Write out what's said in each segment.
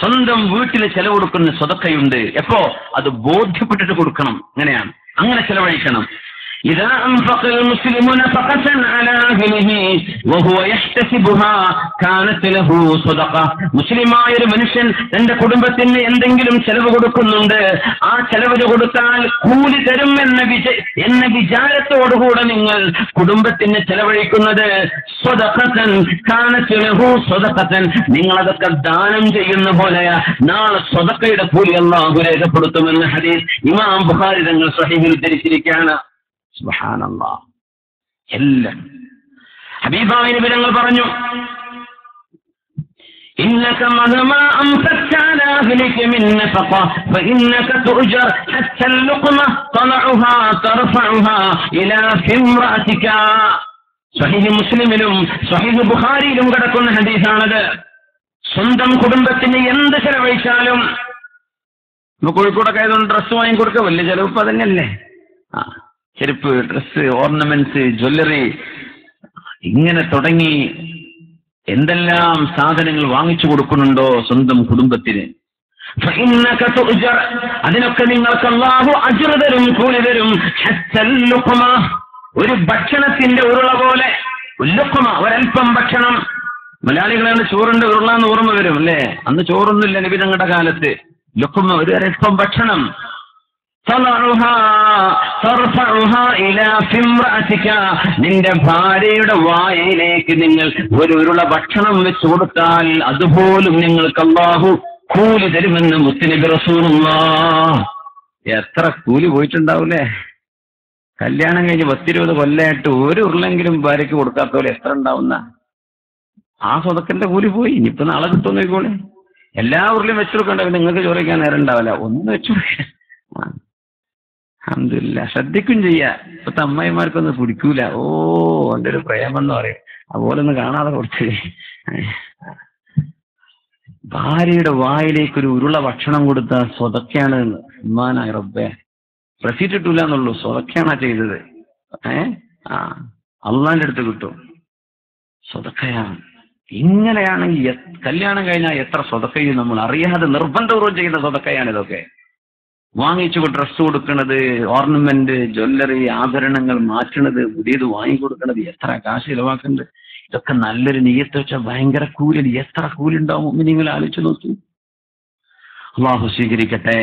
സ്വന്തം വീട്ടിൽ ചെലവ് കൊടുക്കുന്ന സ്വതക്കയുണ്ട്. എപ്പോ? അത് ബോധ്യപ്പെട്ടിട്ട് കൊടുക്കണം. അങ്ങനെയാണ്. അങ്ങനെ ചെലവഴിക്കണം. إذا أنفق المسلم نفقة على أهله وهو يحتسبها كانت له صدقة മുസ്ലിമായ ഒരു മനുഷ്യൻ തന്റെ കുടുംബത്തിന് എന്തെങ്കിലും ചെലവ് കൊടുക്കുന്നുണ്ട് ആ ചെലവ് കൊടുത്താൽ കൂലി തരും എന്ന വിജ എന്ന വിചാരത്തോടുകൂടെ നിങ്ങൾ കുടുംബത്തിന് ചെലവഴിക്കുന്നത് സ്വതക്കത്തൻ കാനത്തിലഹു സ്വതക്കത്തൻ നിങ്ങൾ അതൊക്കെ ദാനം ചെയ്യുന്ന പോലെയാ നാളെ സ്വതക്കയുടെ കൂലി അള്ളാഹു രേഖപ്പെടുത്തുമെന്ന് ഹദീസ് ഇമാം ബുഖാരി തങ്ങൾ സഹീഹിൽ ഉദ്ധരിച്ചിരിക്കുകയാണ് സുബ്ഹാനല്ലാ എല്ലാം ഹബീബായ നബി തങ്ങൾ പറഞ്ഞു إنك مهما أنفقت على أهلك من نفقة فإنك تؤجر حتى اللقمة طلعها ترفعها إلى في امرأتك സ്വഹീഹ് മുസ്ലിമിലും സ്വഹീഹ് ബുഖാരിയിലും കിടക്കുന്ന ഹദീസാണത് സ്വന്തം കുടുംബത്തിന് എന്ത് ചെലവഴിച്ചാലും ഇപ്പൊ കോഴിക്കോടൊക്കെ ആയതുകൊണ്ട് ഡ്രസ്സ് വാങ്ങി കൊടുക്കുക വലിയ ചെലവ് ഇപ്പൊ തന്നെയല്ലേ ആ ചെരുപ്പ് ഡ്രസ്സ് ഓർണമെന്റ്സ് ജ്വല്ലറി ഇങ്ങനെ തുടങ്ങി എന്തെല്ലാം സാധനങ്ങൾ വാങ്ങിച്ചു കൊടുക്കുന്നുണ്ടോ സ്വന്തം കുടുംബത്തിന്? അതിനൊക്കെ നിങ്ങൾക്ക് അള്ളാഹു അജിർ തരും കൂലി തരും. ഒരു ഭക്ഷണത്തിന്റെ ഉരുള പോലെ. ഉല്ലുപ്പമ ഒരൽപ്പം ഭക്ഷണം. മലയാളികളാണ് ചോറിന്റെ ഉരുള എന്ന് ഓർമ്മ വരും അല്ലേ? അന്ന് ചോറൊന്നുമില്ല നിബിതങ്ങളുടെ കാലത്ത്. ലുക്കുമ ഒരു അരൽപ്പം ഭക്ഷണം. നിന്റെ ഭാര്യയുടെ വായയിലേക്ക് നിങ്ങൾ ഒരു ഉരുള ഭക്ഷണം വെച്ചു കൊടുത്താൽ അതുപോലും നിങ്ങൾക്ക് അള്ളാഹു കൂലി തരുമെന്ന് മുത്തിനബി റസൂലുള്ളാഹ്. എത്ര കൂലി പോയിട്ടുണ്ടാവൂലേ? കല്യാണം കഴിഞ്ഞ് പത്തിരുപത് കൊല്ലമായിട്ട് ഒരു ഉരുളെങ്കിലും ഭാര്യയ്ക്ക് കൊടുക്കാത്ത പോലെ എത്ര ഉണ്ടാവുന്ന? ആ സ്വതക്കന്റെ കൂലി പോയി. ഇനിയിപ്പോ നാളെ നോക്കിക്കോളെ എല്ലാ ഉരുളിയും വെച്ചു കൊടുക്കണ്ട. നിങ്ങൾക്ക് ചോദിക്കാൻ നേരം ഉണ്ടാവില്ല. ഒന്ന് വെച്ചു കൊടുക്കുക അൽഹംദുലില്ലാ. ശ്രദ്ധിക്കും ചെയ്യാ. ഇപ്പത്തെ അമ്മായിമാർക്കൊന്നും പിടിക്കൂല. ഓ എന്റെ ഒരു പ്രേമം എന്ന് പറയും. അതുപോലെ ഒന്ന് കാണാതെ കുറച്ച് ഭാര്യയുടെ വായിലേക്ക് ഒരു ഉരുള ഭക്ഷണം കൊടുത്ത സ്വതക്കാണ് ഉമ്മാനായി റബ്ബേ. പ്രസിറ്റിട്ടില്ല എന്നുള്ളൂ. സ്വതക്കാണാ ചെയ്തത്. ഏ? ആ. അള്ളാന്റെ അടുത്ത് കിട്ടും. സ്വതക്കയാണ്. ഇങ്ങനെയാണെങ്കിൽ കല്യാണം കഴിഞ്ഞാൽ എത്ര സ്വതക്കയും നമ്മൾ അറിയാതെ നിർബന്ധപൂർവം ചെയ്യുന്ന സ്വതക്കയാണ് ഇതൊക്കെ. വാങ്ങിച്ചു ഡ്രസ്സ് കൊടുക്കണത് ഓർണമെന്റ് ജ്വല്ലറി ആഭരണങ്ങൾ മാറ്റണത് പുതിയത് വാങ്ങിക്കൊടുക്കണത് എത്ര കാശ് ചിലവാക്കുന്നത് ഇതൊക്കെ നല്ലൊരു നീയത്ത് വെച്ചാൽ ഭയങ്കര കൂലി. എത്ര കൂലി ഉണ്ടാവും നിങ്ങൾ ആലോചിച്ച് നോക്കി. അള്ളാഹു സ്വീകരിക്കട്ടെ.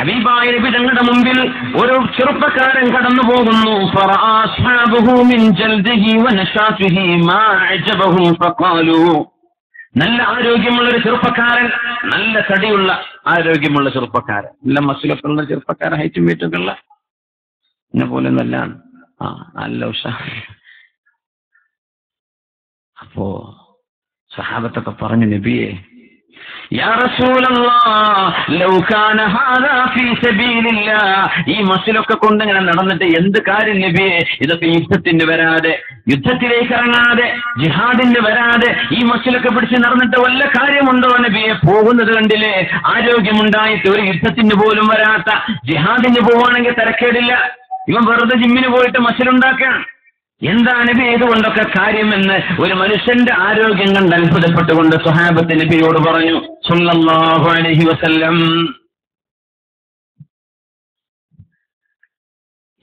ഹബീബായ നബി തങ്ങളുടെ മുമ്പിൽ ഒരു ചെറുപ്പക്കാരൻ കടന്നു പോകുന്നു ഫറആ അസ്ഹാബുഹു മിൻ ജൽദിഹി വനശാതിഹി മാ അജബഹും ഫഖാലു. നല്ല ആരോഗ്യമുള്ള ഒരു ചെറുപ്പക്കാരൻ നല്ല തടിയുള്ള ആരോഗ്യമുള്ള ചെറുപ്പക്കാരൻ. നല്ല മസിലൊക്കെ ഉള്ള ചെറുപ്പക്കാരൻ ഹൈറ്റും വെയിറ്റും ഒക്കെ ഉള്ള എന്നെ പോലെ നല്ലതാണ്. ആ നല്ല ഉഷാ അപ്പോ സഹാബത്തൊക്കെ പറഞ്ഞു നബിയെ ഈ മസിലൊക്കെ കൊണ്ട് ഇങ്ങനെ നടന്നിട്ട് എന്ത് കാര്യം നബിയെ? ഇതൊക്കെ യുദ്ധത്തിന് വരാതെ യുദ്ധത്തിലേക്ക് ഇറങ്ങാതെ ജിഹാദിന് വരാതെ ഈ മസിലൊക്കെ പിടിച്ച് നടന്നിട്ട് വല്ല കാര്യമുണ്ടോ നബിയെ? പോകുന്നത് കണ്ടില്ലേ? ആരോഗ്യമുണ്ടായിട്ട് ഒരു യുദ്ധത്തിന് പോലും വരാത്ത ജിഹാദിന് പോവാണെങ്കിൽ തിരക്കേടില്ല. ഇവൻ വെറുതെ ജിമ്മിന് പോയിട്ട് മസിലുണ്ടാക്കാൻ എന്താ നബി ഇതുകൊണ്ടൊക്കെ കാര്യമെന്ന് ഒരു മനുഷ്യന്റെ ആരോഗ്യം കണ്ട് അത്ഭുതപ്പെട്ടുകൊണ്ട് സുഹാബത്ത് നബിയോട് പറഞ്ഞു സല്ലല്ലാഹു അലൈഹി വസല്ലം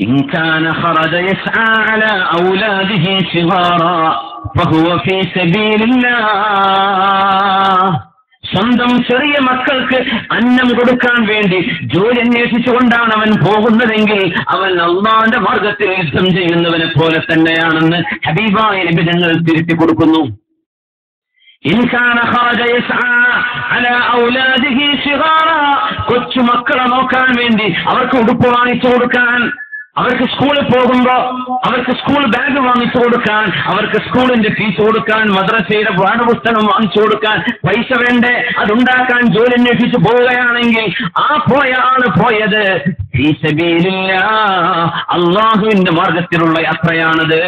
إن كان خرج يسعى على أولاده صغارا فهو في سبيل الله സ്വന്തം ചെറിയ മക്കൾക്ക് അന്നം കൊടുക്കാൻ വേണ്ടി ജോലി അന്വേഷിച്ചുകൊണ്ടാണ് അവൻ പോകുന്നതെങ്കിൽ അവൻ അള്ളാന്റെ മാർഗത്തിൽ യുദ്ധം ചെയ്യുന്നവനെ പോലെ തന്നെയാണെന്ന് ഹബീബായ നബി തിരുത്തി കൊടുക്കുന്നു. കൊച്ചുമക്കളെ നോക്കാൻ വേണ്ടി അവർക്ക് ഉടുപ്പ് വാങ്ങിച്ചു കൊടുക്കാൻ അവർക്ക് സ്കൂളിൽ പോകുമ്പോ അവർക്ക് സ്കൂൾ ബാഗ് വാങ്ങിച്ചു കൊടുക്കാൻ അവർക്ക് സ്കൂളിന്റെ ഫീസ് കൊടുക്കാൻ മദ്രസയുടെ പാഠപുസ്തകം വാങ്ങിച്ചു കൊടുക്കാൻ പൈസ വേണ്ടേ? അതുണ്ടാക്കാൻ ജോലി അന്വേഷിച്ച് പോവുകയാണെങ്കിൽ ആ പോയ ആൾ പോയത്. അള്ളാഹുവിന്റെ മാർഗത്തിലുള്ള യാത്രയാണത്.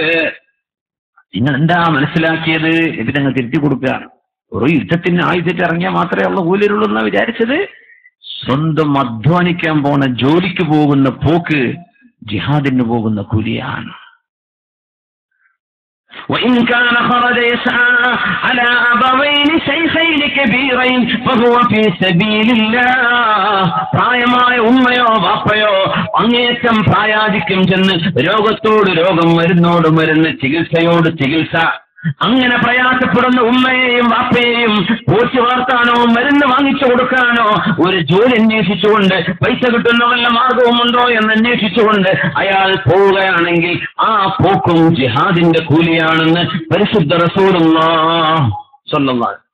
നിങ്ങൾ എന്താ മനസ്സിലാക്കിയത് ഇതിനങ്ങ് തിരുത്തി കൊടുക്കുകയാണ് ഒരു യുദ്ധത്തിന് ആയുധത്തിൽ ഇറങ്ങിയാൽ മാത്രമേ ഉള്ള കൂലിയുള്ളൂ എന്നാ വിചാരിച്ചത്. സ്വന്തം അധ്വാനിക്കാൻ പോണ ജോലിക്ക് പോകുന്ന പോക്ക് ജിഹാദിന് പോകുന്ന കൂലിയാണ് وإن كان خرج يسعى على أبوين شيخين كبيرين فهو في سبيل الله പ്രായമായ ഉമ്മയോ വാപ്പയോ അങ്ങേറ്റം പ്രായാധിക്യം ചെന്ന് രോഗത്തോട് രോഗം മരുന്നോട് മരുന്ന് ചികിത്സയോട് ചികിത്സ അങ്ങനെ പ്രയാസപ്പെടുന്ന ഉമ്മയെയും വാപ്പയെയും പോറ്റി വളർത്താനോ മരുന്ന് വാങ്ങിച്ചു കൊടുക്കാനോ ഒരു ജോലി അന്വേഷിച്ചുകൊണ്ട് പൈസ കിട്ടുന്ന വല്ല മാർഗവുമുണ്ടോ എന്ന് അന്വേഷിച്ചുകൊണ്ട് അയാൾ പോവുകയാണെങ്കിൽ ആ പോക്കും ജിഹാദിന്റെ കൂലിയാണെന്ന് പരിശുദ്ധ റസൂറുള്ള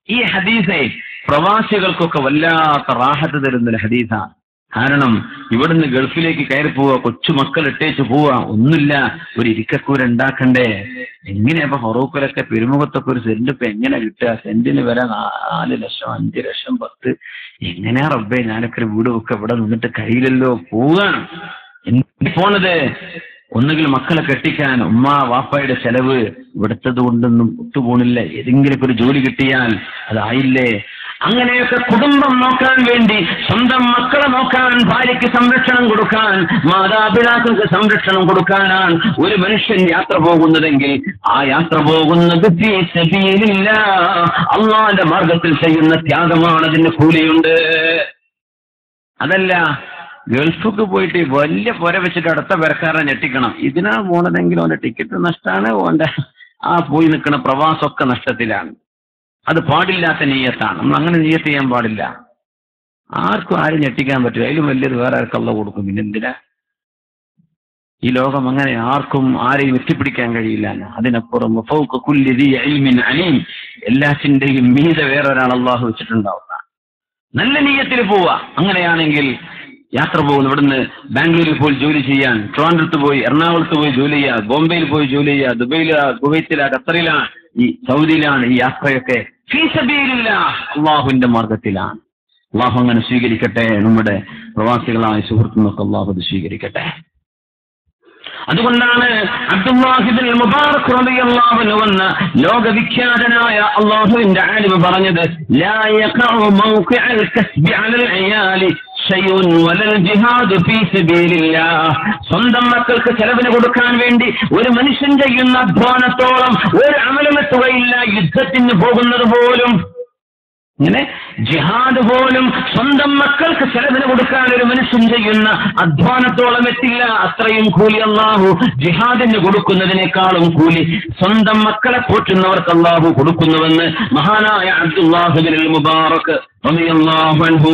ഈ ഹദീസെ പ്രവാസികൾക്കൊക്കെ വല്ലാത്ത റാഹത്ത് തരുന്നൊരു ഹദീസാണ്. കാരണം ഇവിടുന്ന് ഗൾഫിലേക്ക് കയറി പോവുക കൊച്ചു മക്കൾ ഇട്ടേച്ച് പോവുക ഒന്നുമില്ല. ഒരു ഇരിക്കക്കൂര ഉണ്ടാക്കണ്ടേ? എങ്ങനെയാ ഹൊറോക്കലൊക്കെ പെരുമുഖത്തൊക്കെ ഒരു സെന്റ് ഇപ്പൊ എങ്ങനെ കിട്ടുക? സെന്റിന് വരെ നാല് ലക്ഷം അഞ്ച് ലക്ഷം പത്ത്. എങ്ങനെയാ റബ്ബേ? ഞാനൊക്കെ ഒരു വീട് ഒക്കെ ഇവിടെ നിന്നിട്ട് കയ്യിലല്ലോ പോവാണ് എന്തിന് പോണത്? ഒന്നുകിൽ മക്കളെ കെട്ടിക്കാൻ ഉമ്മ വാപ്പയുടെ ചെലവ് ഇവിടുത്തത് കൊണ്ടൊന്നും ഒത്തുപോണില്ല ഏതെങ്കിലും ഒരു ജോലി കിട്ടിയാൽ അതായില്ലേ അങ്ങനെയൊക്കെ കുടുംബം നോക്കാൻ വേണ്ടി സ്വന്തം മക്കളെ നോക്കാൻ ഭാര്യയ്ക്ക് സംരക്ഷണം കൊടുക്കാൻ മാതാപിതാക്കൾക്ക് സംരക്ഷണം കൊടുക്കാനാണ് ഒരു മനുഷ്യൻ യാത്ര പോകുന്നതെങ്കിൽ ആ യാത്ര പോകുന്നത്. അള്ളാന്റെ മാർഗത്തിൽ ചെയ്യുന്ന ത്യാഗമാണ് അതിന് കൂലിയുണ്ട്. അതല്ല ഗൾഫിക്ക് പോയിട്ട് വലിയ പുര വെച്ചിട്ട് അടുത്ത പെരക്കാരനെ ഞെട്ടിക്കണം. ഇതിനാ പോണതെങ്കിൽ ഓന്റെ ടിക്കറ്റ് നഷ്ടമാണ് ഓന്റെ ആ പോയി നിൽക്കുന്ന പ്രവാസമൊക്കെ നഷ്ടത്തിലാണ്. അത് പാടില്ലാത്ത നെയ്യത്താണ് നമ്മൾ അങ്ങനെ നെയ്യത്ത് ചെയ്യാൻ പാടില്ല. ആർക്കും ആരും ഞെട്ടിക്കാൻ പറ്റില്ല. അതിലും വലിയത് വേറെ ആർക്കല്ല കൊടുക്കും. പിന്നെ എന്തിനാ? ഈ ലോകം അങ്ങനെ ആർക്കും ആരെയും എത്തിപ്പിടിക്കാൻ കഴിയില്ല അതിനപ്പുറം എല്ലാത്തിന്റെയും മീത വേറെ ഒരാൾ അള്ളാഹു വെച്ചിട്ടുണ്ടാവുക നല്ല നീയത്തിൽ പോവുക അങ്ങനെയാണെങ്കിൽ യാത്ര പോകുന്നു. ഇവിടുന്ന് ബാംഗ്ലൂരിൽ പോയി ജോലി ചെയ്യാൻ. ട്രിവാൻഡ്രത്ത് പോയി എറണാകുളത്ത് പോയി ജോലി ചെയ്യുക ബോംബെയിൽ പോയി ജോലി ചെയ്യുക ദുബൈയിലാ കുവൈത്തിലാ ഖത്തറിലാണ് ഈ സൗദിയിലാണ് ഈ യാത്രയൊക്കെ അള്ളാഹുവിന്റെ മാർഗത്തിലാണ്. അള്ളാഹു അങ്ങനെ സ്വീകരിക്കട്ടെ നമ്മുടെ പ്രവാസികളായ സുഹൃത്തുക്കൾക്ക് അള്ളാഹു അത് സ്വീകരിക്കട്ടെ. അതുകൊണ്ടാണ് അബ്ദുല്ലാഹിബിൻ മുബാറക് റളിയല്ലാഹു എന്ന ലോകവിഖ്യാതനായ അള്ളാഹുവിന്റെ ആലിമ് പറഞ്ഞത് ലാ യഖഉ മൗഖിഅൽ കസ്ബി അലൽ അയാലി സ്വന്തം മക്കൾക്ക് ചെലവിന് കൊടുക്കാൻ വേണ്ടി ഒരു മനുഷ്യൻ ചെയ്യുന്ന അധ്വാനത്തോളം ഒരു അമലമെത്തുകയില്ല യുദ്ധത്തിന് പോകുന്നത് പോലും. ഇങ്ങനെ ജിഹാദ് പോലും സ്വന്തം മക്കൾക്ക് ചെലവിന് കൊടുക്കാൻ ഒരു മനുഷ്യൻ ചെയ്യുന്ന അധ്വാനത്തോളം എത്തില്ല. അത്രയും കൂലി അള്ളാഹു ജിഹാദിന് കൊടുക്കുന്നതിനേക്കാളും കൂലി സ്വന്തം മക്കളെ പോറ്റുന്നവർക്ക് അള്ളാഹു കൊടുക്കുന്നുവെന്ന് മഹാനായ അബ്ദുല്ലാഹുബിൻ മുബാറക് അള്ളാഹു